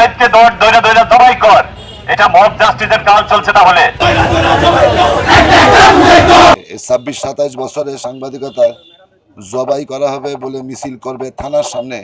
মুজাহিদকে দৌড় দৈরা দৈরা জবাই কর। এটা মব জাস্টিসের কাজ চলছে তাহলে। ছাব্বিশ সাতাইশ বছরের সাংবাদিকতা জবাই করা হবে বলে মিছিল করবে থানার সামনে।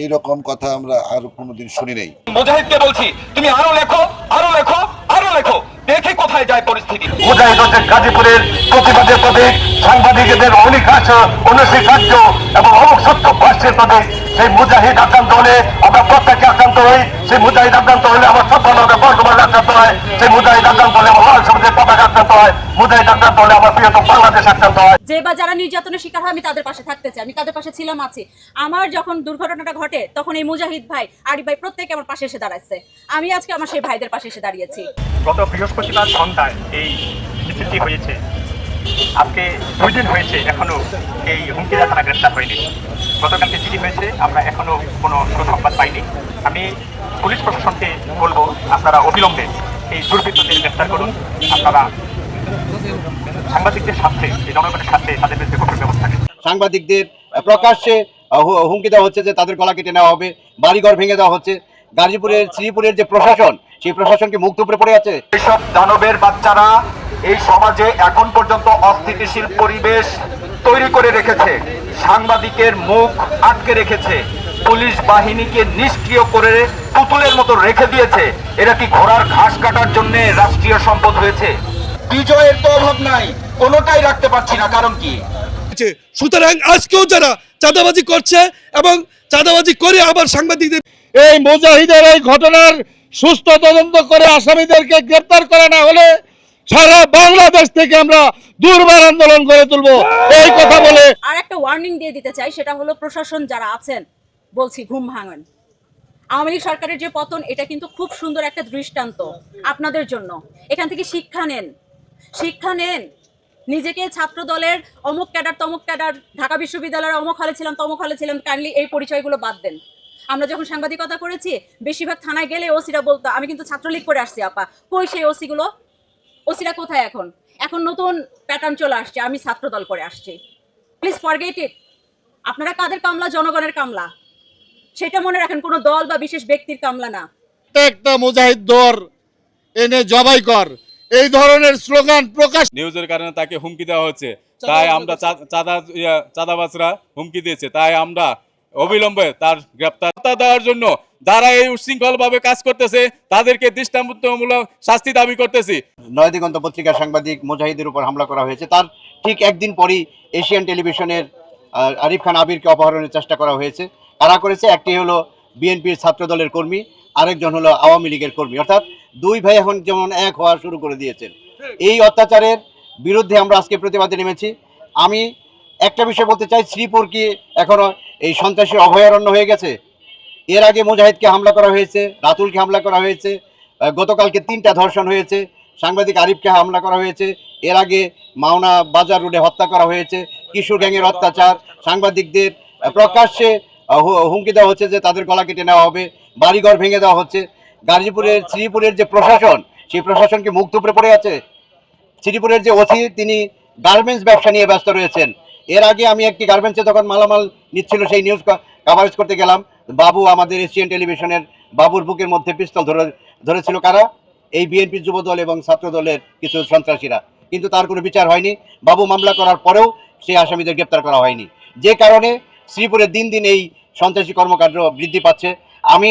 এই রকম কথা আমরা আর কোনোদিন শুনি নাই। মুজাহিদকে বলছি তুমি আরও লেখো আরও লেখো আরও লেখো। দেখে কোথায় যায় পরিস্থিতি। মুজাহিদ হচ্ছে গাজীপুরের প্রতিবাদের প্রতীক সাংবাদিকদের অনিকাশ অনুশিকার্য এবং অমুক সত্য পার্শ্বের প্রতীক। সেই মুজাহিদ আক্রান্ত হলে আমরা প্রত্যেকে আক্রান্ত হই। সেই মুজাহিদ আক্রান্ত হলে আমার সফলতা বর্তমান আক্রান্ত হয়। সেই মুজাহিদ আক্রান্ত হলে আমার লাল সবুজের পতাকা আক্রান্ত হয়। মুজাহিদ আক্রান্ত হলে আমার প্রিয়তম বাংলাদেশ আক্রান্ত হয়। যে বা যারা নির্যাতনের শিকার হয় আমি তাদের পাশে থাকতে চাই আমি তাদের পাশে ছিলাম আছি। আমার যখন দুর্ঘটনাটা ঘটে তখন এই মুজাহিদ ভাই আরিফ ভাই প্রত্যেকে আমার পাশে এসে দাঁড়াচ্ছে আমি আজকে আমার সেই ভাইদের পাশে এসে দাঁড়িয়েছি। গত বৃহস্পতিবার সন্ধ্যায় এই মিছিলটি হয়েছে। আজকে দুই দিন হয়েছে এখনও এই হুমকিরা থানা গ্রেপ্তার হয়নি। গতকালকে চিঠি হয়েছে আমরা এখনও কোনো সুসংবাদ পাইনি। আমি পুলিশ প্রশাসনকে বলব আপনারা অবিলম্বে এই দুর্বৃত্তদের গ্রেপ্তার করুন। আপনারা সাংবাদিকদের স্বার্থে এই জনগণের স্বার্থে তাদের বিরুদ্ধে কঠোর ব্যবস্থা সাংবাদিকদের প্রকাশ্যে হুমকি দেওয়া হচ্ছে যে তাদের গলা কেটে নেওয়া হবে বাড়িঘর ভেঙে দেওয়া হচ্ছে। গাজীপুরের শ্রীপুরের যে প্রশাসন সেই প্রশাসনকে মুক্ত উপরে পড়ে আছে? এইসব দানবের বাচ্চারা এই সমাজে এখন পর্যন্ত অস্থিতিশীল পরিবেশ তৈরি করে রেখেছে। সাংবাদিকের মুখ আটকে রেখেছে। পুলিশ বাহিনীকে নিষ্ক্রিয় করে পুতুলের মতো রেখে দিয়েছে। এরা কি ঘোড়ার ঘাস কাটার জন্য রাষ্ট্রীয় সম্পদ হয়েছে? বিজয়ের তো অভাব নাই। কোনোটাই রাখতে পারছি না। কারণ কি। সুতরাং আজকেও যারা চাঁদাবাজি করছে এবং চাঁদাবাজি করে আবার সাংবাদিকদের এই মুজাহিদের এই ঘটনার সুস্থ তদন্ত করে আসামিদেরকে গ্রেপ্তার করা না হলে সারা বাংলাদেশ থেকে আমরা দুর্বার আন্দোলন করে তুলব। এই কথা বলে আর একটা ওয়ার্নিং দিয়ে দিতে চাই, সেটা হলো প্রশাসন যারা আছেন, বলছি ঘুম ভাঙেন। আওয়ামী লীগ সরকারের যে পতন, এটা কিন্তু খুব সুন্দর একটা দৃষ্টান্ত আপনাদের জন্য। এখান থেকে শিক্ষা নেন শিক্ষা নেন। নিজেকে ছাত্র দলের অমুক ক্যাডার, তমুক ক্যাডার, ঢাকা বিশ্ববিদ্যালয়ের অমুক হলে ছিলাম তমুক হলে ছিলাম কাইন্ডলি এই পরিচয়গুলো বাদ দেন। আমরা যখন সাংবাদিকতা করেছি, বেশিরভাগ থানায় গেলে ওসিরা বলতো, আমি কিন্তু ছাত্রলীগ করে আসছি, আপা। কই সেই ওসিগুলো? ওসিরা কোথায় এখন? এখন নতুন প্যাটার্ন চলে আসছে আমি ছাত্র দল করে আসছি। প্লিজ ফরগেট ইট আপনারা কাদের কামলা? জনগণের কামলা। সেটা মনে রাখেন কোনো দল বা বিশেষ ব্যক্তির কামলা না। একটা মুজাহিদ দর এনে জবাই কর। এই ধরনের স্লোগান প্রকাশ নিউজের কারণে তাকে হুমকি দেওয়া হচ্ছে। তাই আমরা চাঁদা চাঁদাবাজরা হুমকি দিয়েছে। তাই আমরা অবিলম্বে তার গ্রেপ্তার দেওয়ার জন্য যারা এই উশৃঙ্খল ভাবে কাজ করতেছে, তাদেরকে দৃষ্টান্তমূলক শাস্তি দাবি করতেছি। নয় দিগন্ত পত্রিকার সাংবাদিক মুজাহিদের উপর হামলা করা হয়েছে। তার ঠিক একদিন পরই এশিয়ান টেলিভিশনের আরিফ খান আবিরকে অপহরণের চেষ্টা করা হয়েছে। কারা করেছে? একটি হলো বিএনপির ছাত্র দলের কর্মী, আরেকজন হলো আওয়ামী লীগের কর্মী। অর্থাৎ দুই ভাই এখন যেমন এক হওয়া শুরু করে দিয়েছেন। এই অত্যাচারের বিরুদ্ধে আমরা আজকে প্রতিবাদে নেমেছি। আমি একটা বিষয় বলতে চাই, শ্রীপুর কি এখনও এই সন্ত্রাসীর অভয়ারণ্য হয়ে গেছে। এর আগে মুজাহিদকে হামলা করা হয়েছে, রাতুলকে হামলা করা হয়েছে গতকালকে তিনটা ধর্ষণ হয়েছে, সাংবাদিক আরিফকে হামলা করা হয়েছে, এর আগে মাওনা বাজার রোডে হত্যা করা হয়েছে, কিশোর গ্যাংয়ের অত্যাচার, সাংবাদিকদের প্রকাশ্যে হুমকি দেওয়া হচ্ছে যে তাদের গলা কেটে নেওয়া হবে, বাড়িঘর ভেঙে দেওয়া হচ্ছে। গাজীপুরের শ্রীপুরের যে প্রশাসন, সেই প্রশাসনকে মুখ উপরে পড়ে আছে? শ্রীপুরের যে ওসি, তিনি গার্মেন্টস ব্যবসা নিয়ে ব্যস্ত রয়েছেন। এর আগে আমি একটি গার্মেন্টসে যখন মালামাল নিচ্ছিল সেই নিউজ কাভারেজ করতে গেলাম, বাবু আমাদের এশিয়ান টেলিভিশনের বাবুর বুকের মধ্যে পিস্তল ধরে, ধরেছিল কারা? এই বিএনপি যুব দল এবং ছাত্র দলের কিছু সন্ত্রাসীরা। কিন্তু তার কোনো বিচার হয়নি। বাবু মামলা করার পরেও সেই আসামিদের গ্রেপ্তার করা হয়নি। যে কারণে শ্রীপুরে দিন দিন এই সন্ত্রাসী কর্মকাণ্ড বৃদ্ধি পাচ্ছে। আমি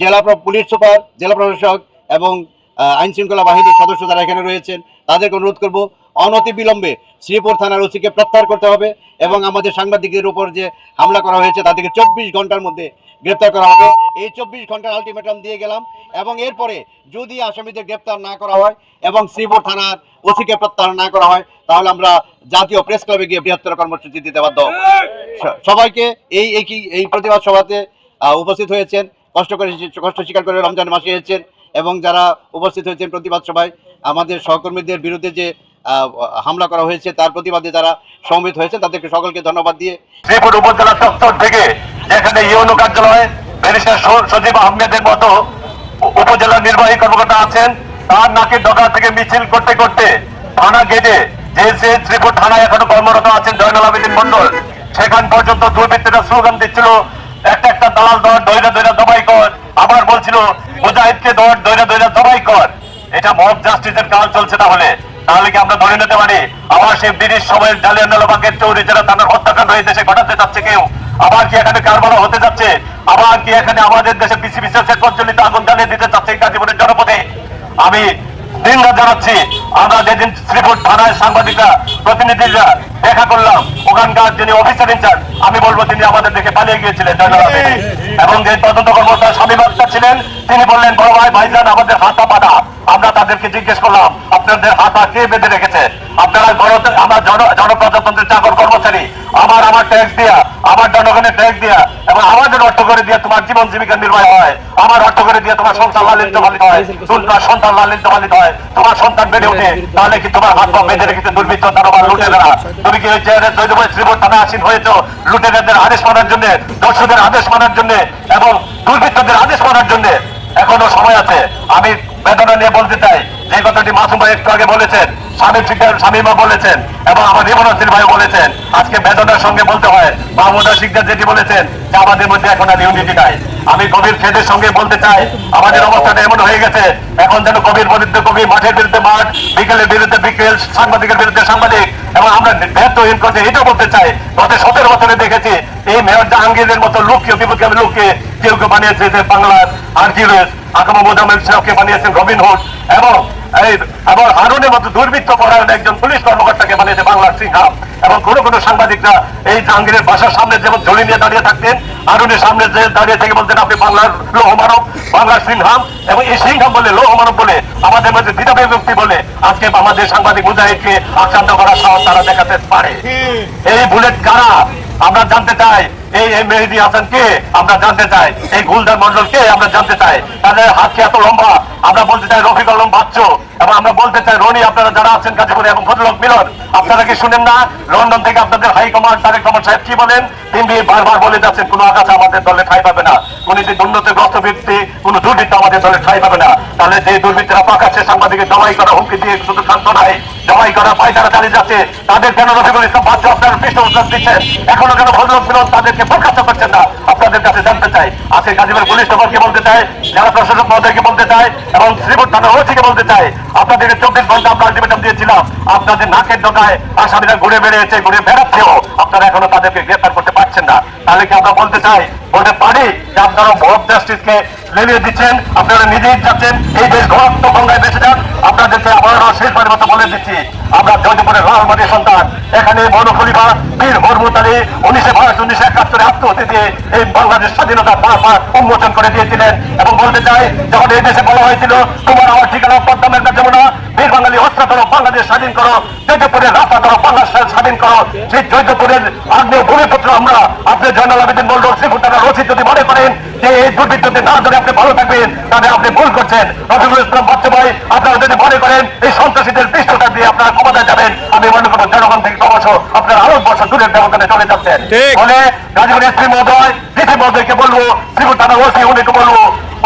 জেলা পুলিশ সুপার, জেলা প্রশাসক এবং আইনশৃঙ্খলা বাহিনীর সদস্য যারা এখানে রয়েছেন, তাদেরকে অনুরোধ করব অনতি বিলম্বে শ্রীপুর থানার ওসিকে প্রত্যাহার করতে হবে এবং আমাদের সাংবাদিকদের উপর যে হামলা করা হয়েছে তাদেরকে চব্বিশ ঘণ্টার মধ্যে গ্রেপ্তার করা হবে এই চব্বিশ ঘণ্টার আলটিমেটাম দিয়ে গেলাম এবং এরপরে যদি আসামিদের গ্রেপ্তার না করা হয় এবং শ্রীপুর থানার ওসিকে প্রত্যাহার না করা হয়, তাহলে আমরা জাতীয় প্রেস ক্লাবে গিয়ে বৃহত্তর কর্মসূচি দিতে বাধ্য। সবাইকে এই একই, এই প্রতিবাদ সভাতে উপস্থিত হয়েছেন, কষ্ট করে কষ্ট স্বীকার করে রমজান মাসে এসেছেন এবং যারা উপস্থিত হয়েছেন প্রতিবাদ সভায়, আমাদের সহকর্মীদের বিরুদ্ধে যে হামলা করা হয়েছে, তার প্রতিবাদে যারা সমবেত হয়েছেন তাদেরকে সকলকে ধন্যবাদ দিয়ে শ্রীপুর উপজেলা চত্বর থেকে যেখানে ইউনো কার্যালয় ব্যারিস্টার সজীব আহমেদের মতো উপজেলা নির্বাহী কর্মকর্তা আছেন। তার নাকের ডগা থেকে মিছিল করতে করতে থানা গেটে যে যে শ্রীপুর থানায় এখনও কর্মরত আছেন জয়নাল আবেদিন মন্ডল সেখান পর্যন্ত দুর্বৃত্তরা স্লোগান দিচ্ছিল, একটা একটা দালাল দর দৈরা দৈরা জবাই কর। আবার বলছিল, মুজাহিদকে দর দৈরা দৈরা জবাই কর। এটা মব জাস্টিসের কাজ চলছে তাহলে। তাহলে কি আমরা ধরে নিতে পারি? আবার সেই ব্রিটিশ সময়ের জালিয়ানওয়ালাবাগের চৌরি যারা তাদের হত্যাকাণ্ড এই দেশে ঘটাতে চাচ্ছে কেউ? আবার কি এখানে কারবার হতে যাচ্ছে? আবার কি এখানে আমাদের দেশে পিসি বিশ্বাসের প্রচলিত আগুন জ্বালিয়ে দিতে চাচ্ছে গাজীপুরের জনপথে আমি দিনরাত জানাচ্ছি আমরা যেদিন শ্রীপুর থানায় সাংবাদিকরা প্রতিনিধিরা দেখা করলাম ওখানকার যিনি অফিসার ইনচার্জ আমি বলব তিনি আমাদের দেখে পালিয়ে গিয়েছিলেন এবং যে তদন্ত কর্মকর্তা স্বামী বার্তা ছিলেন তিনি বললেন বড় ভাই ভাইজান আমাদের হাতা পাটা আমরা তাদেরকে জিজ্ঞেস করলাম আপনাদের হাতা কে বেঁধে রেখেছে? আপনারা গণ- আমার জনপ্রজাতন্ত্রের চাকর কর্মচারী আমার আমার ট্যাক্স দিয়া আমার জনগণের ট্যাক্স দিয়া এবং আমাদের অর্থ করে দিয়ে তোমার জীবন জীবিকা নির্বাহ হয়। আমার অর্থ করে দিয়ে তোমার সংসার লালিত পালিত হয়। তোমার সন্তান লালিত পালিত হয়। তোমার সন্তান বেড়ে ওঠে। তাহলে কি তোমার হাত পা বেঁধে রেখেছে দুর্বৃত্ত দারোবার লুটেরা? তুমি কি ওই চেয়ারে জয়দেবয় শ্রীপুর থানা আসীন হয়েছ? লুটেরাদের আদেশ মানার জন্য, দর্শকদের আদেশ মানার জন্য এবং দুর্বৃত্তদের আদেশ মানার জন্য এখনও সময় আছে। আমি বেদনা নিয়ে বলতে চাই যে কথাটি মাসুম ভাই একটু আগে বলেছেন, স্বামী শিক্ষার স্বামীমা বলেছেন এবং আমার রিমনাসির ভাই বলেছেন, আজকে বেদনার সঙ্গে বলতে হয়, মাহমুদা শিকদার যেটি বলেছেন, যে আমাদের মধ্যে এখন আর ইউনিটি নাই। আমি কবির খেদের সঙ্গে বলতে চাই, আমাদের অবস্থাটা এমন হয়ে গেছে, এখন যেন কবির বিরুদ্ধে কবি মাঠের বিরুদ্ধে মাঠ, বিকেলের বিরুদ্ধে বিকেল, সাংবাদিকের বিরুদ্ধে সাংবাদিক, এবং আমরা দায়িত্বহীন করতে এটাও বলতে চাই, গত সতেরো বছরে দেখেছি, এই মেয়র জাহাঙ্গীরের মতো লোককে বিপক্ষে লোককে কেউ কেউ বানিয়েছে যে বাংলার আর্জিরেস আকামা মোজামেল সাহেবকে বানিয়েছেন রবিন হুড এবং এই এবং হারুনের মতো দুর্বৃত্ত পরায়ণ একজন পুলিশ কর্মকর্তাকে বানিয়েছে বাংলার সিংহাম। এবং কোনো কোনো সাংবাদিকরা এই জাহাঙ্গীরের বাসার সামনে যেমন ঝুলি নিয়ে দাঁড়িয়ে থাকতেন হারুনের সামনে যে দাঁড়িয়ে থেকে বলতেন আপনি বাংলার লৌহ মানব বাংলার সিংহাম। এবং এই সিংহাম বলে লৌহ মানব বলে আমাদের মধ্যে দ্বিধা বিভক্তি বলে আজকে আমাদের সাংবাদিক মুজাহিদকে আক্রান্ত করার সাহস তারা দেখাতে পারে। এই বুলেট কারা? আমরা জানতে চাই এই এই মেহেদি হাসান কে আমরা জানতে চাই এই গুলদার মন্ডল কে আমরা জানতে চাই। তাদের হাত কি এত লম্বা? আমরা বলতে চাই রফিক আলম বাচ্চ এবং আমরা বলতে চাই রনি, আপনারা যারা আছেন গাজীপুরে এবং ফজলক মিলন, আপনারা কি শুনেন না? লন্ডন থেকে আপনাদের হাই কমান্ড তারেক রহমান সাহেব কি বলেন? তিনি বারবার বলে যাচ্ছেন কোনো আকাশ আমাদের দলে ঠাই পাবে না। কোন যে দুর্নীতিগ্রস্ত ব্যক্তি কোন দুর্নীতি আমাদের দলে ঠাই পাবে না। তাহলে যে দুর্নীতিরা পাকাচ্ছে সাংবাদিকের জমাই করা হুমকি দিয়ে শুধু শান্ত নাই। জমাই করা পায়তারা চালিয়ে যাচ্ছে, তাদের কেন রফিকুল ইসলাম বাচ্চা আপনার পৃষ্ঠপোষক দিচ্ছেন এখনও কেন ভদ্রলোক মিলন তাদেরকে বরখাস্ত করছেন না, আপনাদের কাছে জানতে চাই। আজকে গাজীপুর পুলিশ সকলকে বলতে চাই যারা প্রশাসক মহোদয়কে বলতে চাই এবং শ্রীপুর থানা ওসিকে বলতে চাই আপনাদেরকে চব্বিশ ঘণ্টা আমরা আলটিমেটাম দিয়েছিলাম। আপনাদের নাকের ডোকায় আসামিরা ঘুরে বেড়েছে ঘুরে বেড়াচ্ছেও আপনারা এখনও তাদেরকে গ্রেফতার করতে পারছেন না। তাহলে কি আমরা বলতে চাই, বলতে পারি যে আপনারা মব জাস্টিসকে লেলিয়ে দিচ্ছেন, আপনারা নিজেই যাচ্ছেন, এই দেশ ঘরত্ব গঙ্গায় বেঁচে যান। আপনাদেরকে আবারও শেষবারের মতো বলে দিচ্ছি, আমরা জয়দেবপুরের রহমানের সন্তান এখানে মনোখলিফা বীর হরমুত উনিশে মার্চ উনিশশো একাত্তরে আত্মহত্যা দিয়ে এই বাংলাদেশ স্বাধীনতা পারাপার উন্মোচন করে দিয়েছিলেন। এবং বলতে চাই, যখন এই দেশে বলা হয়েছিল, তোমার আমার ঠিকানা পদ্মামের কাছে না বীর বাঙালি অস্ত্র করো বাংলাদেশ স্বাধীন করো জৈতপুরের রাস্তা করো বাংলাদেশ স্বাধীন করো। সেই জৈতপুরের আগ্নেয় ভূমিপুত্র আমরা আপনি জয়নাল আবেদিন বলল শ্রীপুতারা রচিত যদি মনে করেন যে এই দুর্বৃত্তদের না ধরে আপনি ভালো থাকবেন তাহলে আপনি ভুল করছেন। রফিকুল ইসলাম বাচ্চা ভাই আপনারা যদি মনে করেন এই সন্ত্রাসীদের পৃষ্ঠতা দিয়ে আপনারা ক্ষমতায় যাবেন আমি মনে করব জনগণ থেকে ক্রমশ আপনারা আরও বছর দূরের ব্যবধানে চলে যাচ্ছেন। ফলে গাজীপুর এসপি মহোদয় ডিসি মহোদয়কে বলব শ্রীপুর থানা ওসি উনিকে বলব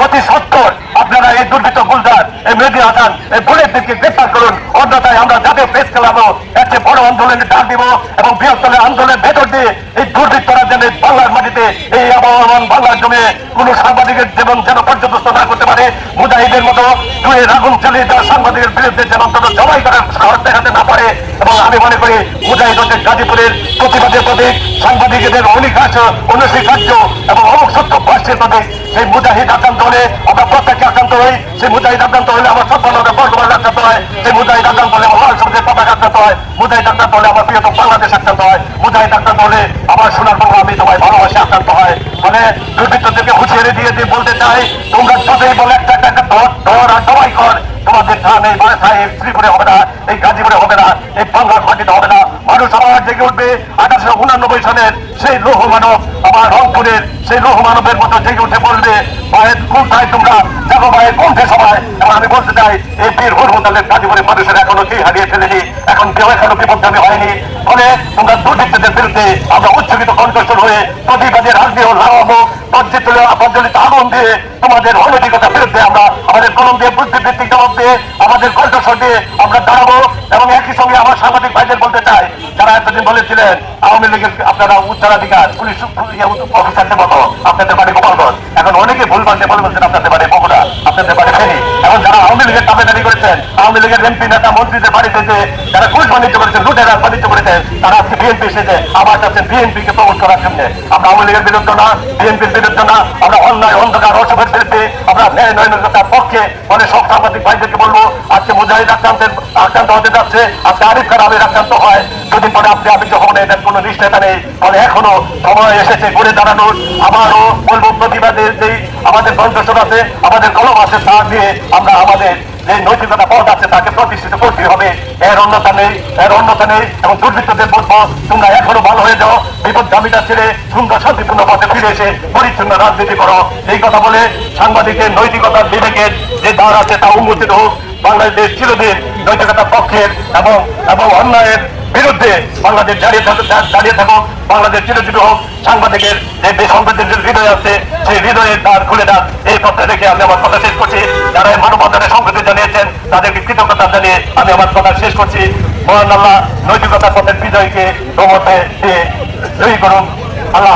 অতি সত্তর আপনারা এই দুর্বৃত্ত গুলদার আসান হাসান এই বুলেটদেরকে গ্রেফতার করুন। অন্যথায় আমরা যাতে প্রেস খেলাবো, একটি বড় আন্দোলনের ডাক দিব এবং বৃহত্তর আন্দোলনের ভেতর দিয়ে এই দুর্বৃত্তরা যেন এই বাংলার মাটিতে আবহাওয়ান বাংলার জমে কোনো সাংবাদিকের জীবন যেন পর্যদস্ত না করতে পারে। মুজাহিদের মতো দুয়ে আগুন চালিয়ে যাওয়া সাংবাদিকের বিরুদ্ধে যেন অন্তত জবাই করার সাহস দেখাতে না পারে। এবং আমি মনে করি মুজাহিদ হচ্ছে গাজীপুরের প্রতিবাদের প্রতীক, সাংবাদিকদের অনিকাশ অনুশীকার্য এবং অমুক সত্য পাশের প্রতীক। সেই মুজাহিদ আক্রান্ত হলে আমরা প্রত্যেককে আক্রান্ত হই। সেই মুজাহিদ আক্রান্ত হলে আমার সন্তানরা বর্তমানে আক্রান্ত হয়। সেই মুজাহিদ আক্রান্ত হলে আমার সঙ্গে পতাকা আক্রান্ত হয়। মুজাহিদ আক্রান্ত হলে আমার প্রিয়তম বাংলাদেশ আক্রান্ত হয়। মুজাহিদ আক্রান্ত হলে আমার সোনার বাংলা আমি তোমায় ভালোবাসে আক্রান্ত হয়। ফলে দুর্বৃত্তদেরকে হুঁশিয়ারি দিয়ে দিয়ে বলতে চাই, তোমরা যতই বলে একটা আর জবাই কর। তোমাদের ধান এই বারাসায় এই শ্রীপুরে হবে না, এই গাজীপুরে হবে না, এই বাংলার মাটিতে হবে না। মানুষ আমার জেগে উঠবে, আঠারোশো উনানব্বই সালের সেই লৌহ মানব আমার রংপুরের সেই লৌহ মানবের মতো জেগে উঠে বলবে ভাইয়ের কোথায় তোমরা? দেখো ভাইয়ের কোনঠে সবাই। আমি বলতে চাই, এই বীর হুরমুতালের গাজীপুরের মানুষের এখনও কি হারিয়ে ফেলেনি। এখন কেউ এখনও বিপদগামী হয়নি। ফলে তোমরা দুর্নীতিদের বিরুদ্ধে আমরা উচ্ছ্বসিত কণ্ঠস্বর হয়ে প্রতিবাদের রাজনীতি ও লাগাবো। পর্যটন প্রজ্বলিত আগুন দিয়ে তোমাদের অনৈতিকতার বিরুদ্ধে আমরা আমাদের কলম দিয়ে বুদ্ধিবৃত্তিক জবাব দিয়ে আমাদের কণ্ঠস্বর দিয়ে আমরা দাঁড়াবো। এবং একই সঙ্গে আমার সাংবাদিক ভাইদের বলতে চাই, যারা এতদিন বলেছিলেন, আওয়ামী লীগের আপনারা উত্তরাধিকার পুলিশ অফিসারদের মতো আপনাদের বাড়ি গোপালগঞ্জ। এখন অনেকে ভুল বান্ধে বলে বলছেন আপনাদের বাড়ি বগুড়া আপনাদের ফেনি এখন যারা আওয়ামী লীগের দাবেদারি করেছেন, আওয়ামী লীগের এমপি নেতা মন্ত্রীদের বাড়িতে যে যারা ঘুষ বাণিজ্য করেছেন লুটেরা বাণিজ্য করেছেন, তারা আজকে বিএনপি এসেছে, আবার চাচ্ছেন বিএনপি কে প্রমোট করার জন্য। আমরা আওয়ামী লীগের বিরুদ্ধে না বিএনপির বিরুদ্ধে না, আমরা অন্যায়, অন্ধকার অসুখের বিরুদ্ধে আমরা ন্যায় নৈতিকতার পক্ষে ফলে সব সাংবাদিক ভাইদেরকে বলব, আজকে মুজাহিদ আক্রান্তের আক্রান্ত হতে যাচ্ছে, আজকে আরিফ খান আমির আক্রান্ত হয়, দুদিন পরে আপনি আমি যখন এটার কোনো নিশ্চয়তা নেই ফলে এখনও সময় এসেছে ঘুরে দাঁড়ানোর, আবারও বলব প্রতিবাদের যেই আমাদের কণ্ঠস্বর আছে, আমাদের আছে তা দিয়ে আমরা আমাদের যে নৈতিকতা পথ আছে তাকে প্রতিষ্ঠিত করতে হবে। এর অন্যতা নেই, এর অন্যতা নেই, এবং দুর্বৃত্তদের বলব, তোমরা এখনও ভালো হয়ে যাও বিপদগামীটা ছেড়ে সুন্দর শান্তিপূর্ণ পথে ফিরে এসে পরিচ্ছন্ন রাজনীতি করো। এই কথা বলে সাংবাদিকের নৈতিকতার বিবেকের যে দ্বার আছে তা উন্মোচিত হোক। বাংলাদেশ চিরদিন নৈতিকতার পক্ষের এবং এবং অন্যায়ের বিরুদ্ধে বাংলাদেশ দাঁড়িয়ে থাকুক দাঁড়িয়ে থাকুক, বাংলাদেশ চিরচির হোক, সাংবাদিকের যে বেসম্পদের যে হৃদয় আছে, সেই হৃদয়ের দ্বার খুলে দেন এই কথা দেখে আমি আমার কথা শেষ করছি। যারা এই মানবতার সংকটে জানিয়েছেন, তাদেরকে কৃতজ্ঞতা জানিয়ে আমি আমার কথা শেষ করছি। মহান আল্লাহ, নৈতিকতার পথের বিজয়কে তোমাতে দিয়ে জয়ী করুন। আল্লাহ